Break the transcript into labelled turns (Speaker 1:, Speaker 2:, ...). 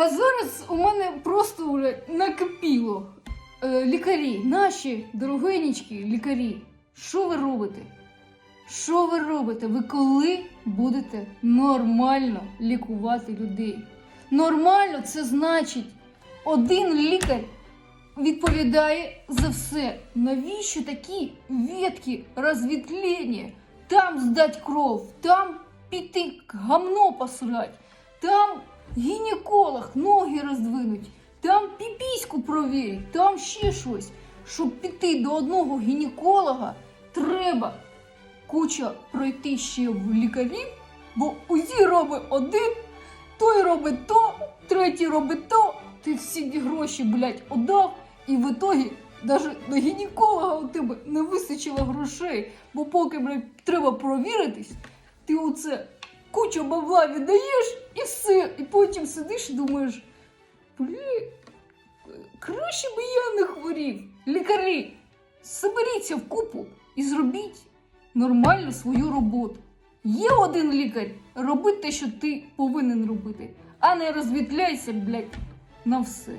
Speaker 1: А зараз у мене просто вже накипіло. Е, лікарі, наші дорогенічки лікарі, що ви робите? Що ви робите? Ви коли будете нормально лікувати людей? Нормально це значить, один лікар відповідає за все. Навіщо такі ветки розвітлення? Там здать кров, там піти гамно посрать, там гінеколог ноги роздвинуть, там піпіську провірять, там ще щось. Щоб піти до одного гінеколога, треба куча пройти ще в лікарів, бо УЗІ робить один, той робить то, третій робить то. Ти всі ті гроші, блядь, отдав, і в ітогі навіть до гінеколога у тебе не вистачило грошей, бо поки, блядь, треба провіритись, ти оце кучу бабла віддаєш і все. Потім сидиш і думаєш, блін, краще би я не хворів. Лікарі, соберіться в купу і зробіть нормально свою роботу. Є один лікар, роби те, що ти повинен робити, а не розвітляйся, блядь, на все.